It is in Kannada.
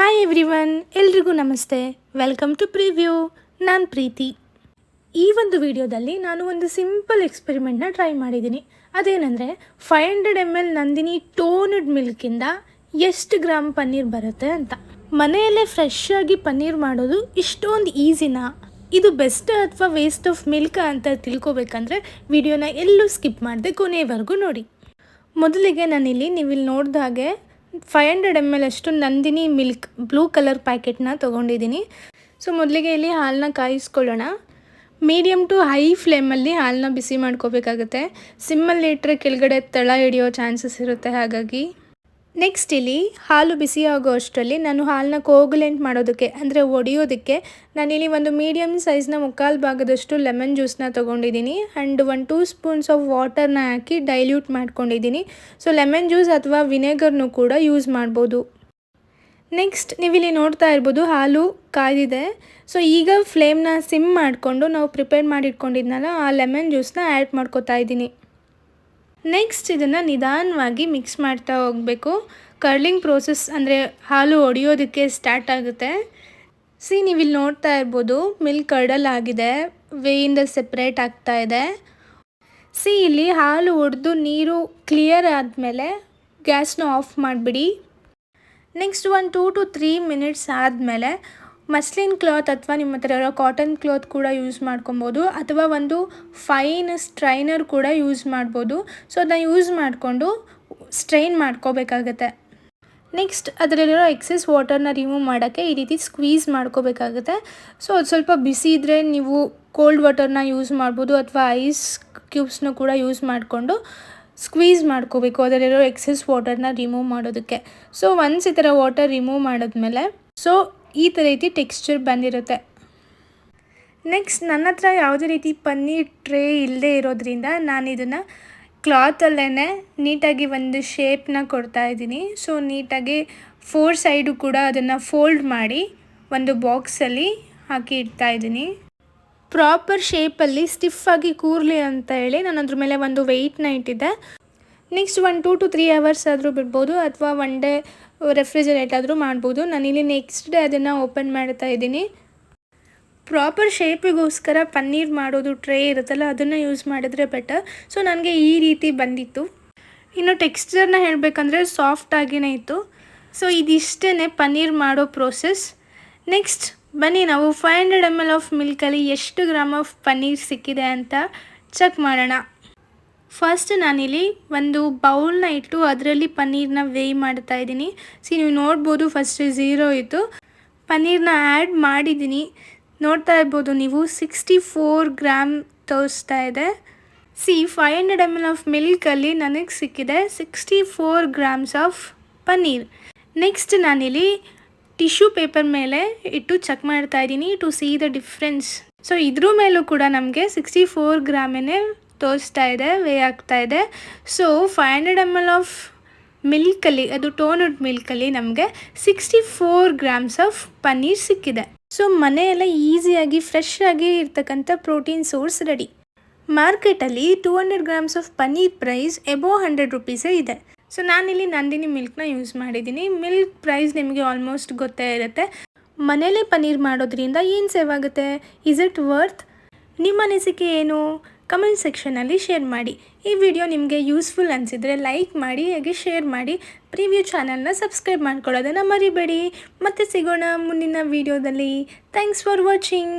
ಹಾಯ್ ಎವ್ರಿವನ್ ಎಲ್ರಿಗೂ ನಮಸ್ತೆ. ವೆಲ್ಕಮ್ ಟು ಪ್ರಿವ್ಯೂ ನಾನು ಪ್ರೀತಿ. ಈ ಒಂದು ವಿಡಿಯೋದಲ್ಲಿ ನಾನು ಒಂದು ಸಿಂಪಲ್ ಎಕ್ಸ್ಪೆರಿಮೆಂಟ್ನ ಟ್ರೈ ಮಾಡಿದ್ದೀನಿ. ಅದೇನೆಂದರೆ five hundred M L Nandini toned ಮಿಲ್ಕಿಂದ ಎಷ್ಟು ಗ್ರಾಮ್ ಪನ್ನೀರ್ ಬರುತ್ತೆ ಅಂತ. ಮನೆಯಲ್ಲೇ ಫ್ರೆಶ್ ಆಗಿ ಪನ್ನೀರ್ ಮಾಡೋದು ಇಷ್ಟೊಂದು ಈಸಿನಾ ಇದು ಬೆಸ್ಟ್ ಅಥವಾ ವೇಸ್ಟ್ ಆಫ್ ಮಿಲ್ಕ್ ಅಂತ ತಿಳ್ಕೊಬೇಕಂದ್ರೆ ವಿಡಿಯೋನ ಎಲ್ಲೂ ಸ್ಕಿಪ್ ಮಾಡಿದೆ ಕೊನೆಯವರೆಗೂ ನೋಡಿ. ಮೊದಲಿಗೆ ನಾನಿಲ್ಲಿ ನೀವಿಲ್ಲಿ ನೋಡಿದ ಹಾಗೆ ಫೈವ್ ಹಂಡ್ರೆಡ್ ಎಂ ಎಲ್ ಅಷ್ಟು ನಂದಿನಿ ಮಿಲ್ಕ್ ಬ್ಲೂ ಕಲರ್ ಪ್ಯಾಕೆಟ್ನ ತೊಗೊಂಡಿದ್ದೀನಿ. ಸೊ ಮೊದಲಿಗೆ ಇಲ್ಲಿ ಹಾಲನ್ನ ಕಾಯಿಸ್ಕೊಳ್ಳೋಣ. ಮೀಡಿಯಮ್ ಟು ಹೈ ಫ್ಲೇಮಲ್ಲಿ ಹಾಲನ್ನ ಬಿಸಿ ಮಾಡ್ಕೋಬೇಕಾಗುತ್ತೆ. ಸಿಮ್ಮಲ್ಲಿ ಇಟ್ಟರೆ ಕೆಳಗಡೆ ತಳ ಹಿಡಿಯೋ ಚಾನ್ಸಸ್ ಇರುತ್ತೆ ಹಾಗಾಗಿ. ನೆಕ್ಸ್ಟ್ ಇಲ್ಲಿ ಹಾಲು ಬಿಸಿ ಆಗೋ ಅಷ್ಟರಲ್ಲಿ ನಾನು ಹಾಲನ್ನ ಕೋಗುಲೆಂಟ್ ಮಾಡೋದಕ್ಕೆ, ಅಂದರೆ ಒಡೆಯೋದಕ್ಕೆ ನಾನಿಲ್ಲಿ ಒಂದು ಮೀಡಿಯಮ್ ಸೈಜ್ನ ಮುಕ್ಕಾಲು ಭಾಗದಷ್ಟು ಲೆಮನ್ ಜ್ಯೂಸನ್ನ ತೊಗೊಂಡಿದ್ದೀನಿ and one two spoons of ವಾಟರ್ನ ಹಾಕಿ ಡೈಲ್ಯೂಟ್ ಮಾಡ್ಕೊಂಡಿದ್ದೀನಿ. ಸೊ ಲೆಮನ್ ಜ್ಯೂಸ್ ಅಥವಾ ವಿನೆಗರ್ನು ಕೂಡ ಯೂಸ್ ಮಾಡ್ಬೋದು. ನೆಕ್ಸ್ಟ್ ನೀವಿಲ್ಲಿ ನೋಡ್ತಾ ಇರ್ಬೋದು ಹಾಲು ಕಾಯ್ದಿದೆ. ಸೊ ಈಗ ಫ್ಲೇಮ್ನ ಸಿಮ್ ಮಾಡಿಕೊಂಡು ನಾವು ಪ್ರಿಪೇರ್ ಮಾಡಿಟ್ಕೊಂಡಿದ್ನಲ್ಲ, ಆ ಲೆಮನ್ ಜ್ಯೂಸ್ನ ಆ್ಯಡ್ ಮಾಡ್ಕೋತಾ ಇದ್ದೀನಿ. ನೆಕ್ಸ್ಟ್ ಇದನ್ನು ನಿಧಾನವಾಗಿ ಮಿಕ್ಸ್ ಮಾಡ್ತಾ ಹೋಗಬೇಕು. ಕರ್ಲಿಂಗ್ ಪ್ರೋಸೆಸ್ ಅಂದರೆ ಹಾಲು ಒಡೆಯೋದಕ್ಕೆ ಸ್ಟಾರ್ಟ್ ಆಗುತ್ತೆ. ಸಿ ನೀವಿಲ್ಲಿ ನೋಡ್ತಾ ಇರ್ಬೋದು ಮಿಲ್ಕ್ ಕರ್ಡಲ್ ಆಗಿದೆ ವೇಯಿಂದ ಸೆಪ್ರೇಟ್ ಆಗ್ತಾ ಇದೆ. ಸಿ ಇಲ್ಲಿ ಹಾಲು ಒಡೆದು ನೀರು ಕ್ಲಿಯರ್ ಆದಮೇಲೆ ಗ್ಯಾಸ್ನ ಆಫ್ ಮಾಡಿಬಿಡಿ. ನೆಕ್ಸ್ಟ್ ಒಂದು ಟೂ ಟು ತ್ರೀ ಮಿನಿಟ್ಸ್ ಆದಮೇಲೆ ಮಸ್ಲಿನ್ ಕ್ಲಾತ್ ಅಥವಾ ನಿಮ್ಮ ಹತ್ರ ಇರೋ ಕಾಟನ್ ಕ್ಲಾತ್ ಕೂಡ ಯೂಸ್ ಮಾಡ್ಕೊಬೋದು, ಅಥವಾ ಒಂದು ಫೈನ್ ಸ್ಟ್ರೈನರ್ ಕೂಡ ಯೂಸ್ ಮಾಡ್ಬೋದು. ಸೊ ಅದನ್ನ ಯೂಸ್ ಮಾಡಿಕೊಂಡು ಸ್ಟ್ರೈನ್ ಮಾಡ್ಕೋಬೇಕಾಗತ್ತೆ. ನೆಕ್ಸ್ಟ್, ಅದರಲ್ಲಿರೋ ಎಕ್ಸೆಸ್ ವಾಟರ್ನ ರಿಮೂವ್ ಮಾಡೋಕ್ಕೆ ಈ ರೀತಿ ಸ್ಕ್ವೀಸ್ ಮಾಡ್ಕೋಬೇಕಾಗುತ್ತೆ. ಸೊ ಅದು ಸ್ವಲ್ಪ ಬಿಸಿ ಇದ್ದರೆ ನೀವು ಕೋಲ್ಡ್ ವಾಟರ್ನ ಯೂಸ್ ಮಾಡ್ಬೋದು, ಅಥವಾ ಐಸ್ ಕ್ಯೂಬ್ಸ್ನ ಕೂಡ ಯೂಸ್ ಮಾಡಿಕೊಂಡು ಸ್ಕ್ವೀಸ್ ಮಾಡ್ಕೋಬೇಕು ಅದರಲ್ಲಿರೋ ಎಕ್ಸೆಸ್ ವಾಟರ್ನ ರಿಮೂವ್ ಮಾಡೋದಕ್ಕೆ. ಸೊ ಒನ್ಸ್ ಈ ಥರ ವಾಟರ್ ರಿಮೂವ್ ಮಾಡಿದ್ಮೇಲೆ ಸೊ ಈ ಥರ ರೀತಿ ಟೆಕ್ಸ್ಚರ್ ಬಂದಿರುತ್ತೆ. ನೆಕ್ಸ್ಟ್ ನನ್ನ ಹತ್ರ ಯಾವುದೇ ರೀತಿ ಪನ್ನೀರ್ ಟ್ರೇ ಇಲ್ಲದೆ ಇರೋದ್ರಿಂದ ನಾನು ಇದನ್ನು ಕ್ಲಾತಲ್ಲೇ ನೀಟಾಗಿ ಒಂದು ಶೇಪ್ನ ಕೊಡ್ತಾ ಇದ್ದೀನಿ. ಸೊ ನೀಟಾಗಿ ಫೋರ್ ಸೈಡು ಕೂಡ ಅದನ್ನು ಫೋಲ್ಡ್ ಮಾಡಿ ಒಂದು ಬಾಕ್ಸಲ್ಲಿ ಹಾಕಿ ಇಡ್ತಾ ಇದ್ದೀನಿ. ಪ್ರಾಪರ್ ಶೇಪಲ್ಲಿ ಸ್ಟಿಫಾಗಿ ಕೂರಲಿ ಅಂತ ಹೇಳಿ ನಾನು ಅದ್ರ ಮೇಲೆ ಒಂದು ವೆಯ್ಟ್ನ ಇಟ್ಟಿದ್ದೆ. Next one two to three hours ಆದರೂ ಬಿಡ್ಬೋದು ಅಥವಾ ಒನ್ ಡೇ ರೆಫ್ರಿಜರೇಟ್ ಆದರೂ ಮಾಡ್ಬೋದು. ನಾನಿಲ್ಲಿ ನೆಕ್ಸ್ಟ್ ಡೇ ಅದನ್ನು ಓಪನ್ ಮಾಡ್ತಾ ಇದ್ದೀನಿ. ಪ್ರಾಪರ್ ಶೇಪಿಗೋಸ್ಕರ ಪನ್ನೀರ್ ಮಾಡೋದು ಟ್ರೇ ಇರುತ್ತಲ್ಲ, ಅದನ್ನು ಯೂಸ್ ಮಾಡಿದ್ರೆ ಬೆಟರ್ ಸೊ ನನಗೆ ಈ ರೀತಿ ಬಂದಿತ್ತು. ಇನ್ನು ಟೆಕ್ಸ್ಚರ್ನ ಹೇಳಬೇಕಂದ್ರೆ ಸಾಫ್ಟಾಗಿಯೇ ಇತ್ತು. ಸೊ ಇದಿಷ್ಟೇ ಪನ್ನೀರ್ ಮಾಡೋ ಪ್ರೋಸೆಸ್ ನೆಕ್ಸ್ಟ್ ಬನ್ನಿ ನಾವು five hundred M L of ಮಿಲ್ಕಲ್ಲಿ ಎಷ್ಟು ಗ್ರಾಮ್ ಆಫ್ ಪನ್ನೀರ್ ಸಿಕ್ಕಿದೆ ಅಂತ ಚೆಕ್ ಮಾಡೋಣ. ಫಸ್ಟ್ ನಾನಿಲ್ಲಿ ಒಂದು ಬೌಲ್ನ ಇಟ್ಟು ಅದರಲ್ಲಿ ಪನ್ನೀರ್ನ ವೇಯ್ ಮಾಡ್ತಾ ಇದ್ದೀನಿ. ಸಿ ನೀವು ನೋಡ್ಬೋದು ಫಸ್ಟ್ ಝೀರೋ ಇತ್ತು. ಪನ್ನೀರ್ನ ಆ್ಯಡ್ ಮಾಡಿದ್ದೀನಿ. ನೋಡ್ತಾ ಇರ್ಬೋದು ನೀವು ಸಿಕ್ಸ್ಟಿ ಫೋರ್ ಗ್ರಾಮ್ ತೋರಿಸ್ತಾ ಇದೆ. See five hundred M L of ಮಿಲ್ಕಲ್ಲಿ ನನಗೆ ಸಿಕ್ಕಿದೆ sixty four grams of paneer next ನಾನಿಲ್ಲಿ ಟಿಶ್ಯೂ ಪೇಪರ್ ಮೇಲೆ ಇಟ್ಟು ಚೆಕ್ ಮಾಡ್ತಾ ಇದ್ದೀನಿ to see the difference so ಇದ್ರ ಮೇಲೂ ಕೂಡ ನಮಗೆ ಸಿಕ್ಸ್ಟಿ ಫೋರ್ ಗ್ರಾಮೇ ತೋರಿಸ್ತಾ ಇದೆ ವೇ ಆಗ್ತಾ ಇದೆ. So five hundred M L of ಮಿಲ್ಕಲ್ಲಿ ಅದು ಟೋನಟ್ ಮಿಲ್ಕಲ್ಲಿ ನಮಗೆ sixty four grams of paneer ಸಿಕ್ಕಿದೆ. ಸೊ ಮನೆಯೆಲ್ಲ ಈಸಿಯಾಗಿ ಫ್ರೆಶ್ ಆಗಿ ಇರ್ತಕ್ಕಂಥ ಪ್ರೋಟೀನ್ ಸೋರ್ಸ್ ರೆಡಿ ಮಾರ್ಕೆಟಲ್ಲಿ two hundred grams of paneer price above hundred ರುಪೀಸೇ ಇದೆ. ಸೊ ನಾನಿಲ್ಲಿ ನಂದಿನಿ ಮಿಲ್ಕ್ನ ಯೂಸ್ ಮಾಡಿದ್ದೀನಿ. ಮಿಲ್ಕ್ ಪ್ರೈಸ್ ನಿಮಗೆ ಆಲ್ಮೋಸ್ಟ್ ಗೊತ್ತೇ ಇರುತ್ತೆ. ಮನೇಲೇ ಪನ್ನೀರ್ ಮಾಡೋದ್ರಿಂದ ಏನು ಸೇವ್ ಆಗುತ್ತೆ? ಇಸ್ ಇಟ್ ವರ್ತ್ ನಿಮ್ಮ ಅನಿಸಿಕೆ ಏನು? ಕಮೆಂಟ್ ಸೆಕ್ಷನಲ್ಲಿ ಶೇರ್ ಮಾಡಿ. ಈ ವಿಡಿಯೋ ನಿಮಗೆ ಯೂಸ್ಫುಲ್ ಅನಿಸಿದರೆ ಲೈಕ್ ಮಾಡಿ, ಹಾಗೆ ಶೇರ್ ಮಾಡಿ. ಪ್ರಿವ್ಯೂ ಚಾನಲ್ನ ಸಬ್ಸ್ಕ್ರೈಬ್ ಮಾಡ್ಕೊಳ್ಳೋದನ್ನು ಮರಿಬೇಡಿ. ಮತ್ತೆ ಸಿಗೋಣ ಮುಂದಿನ ವಿಡಿಯೋದಲ್ಲಿ. Thanks for watching.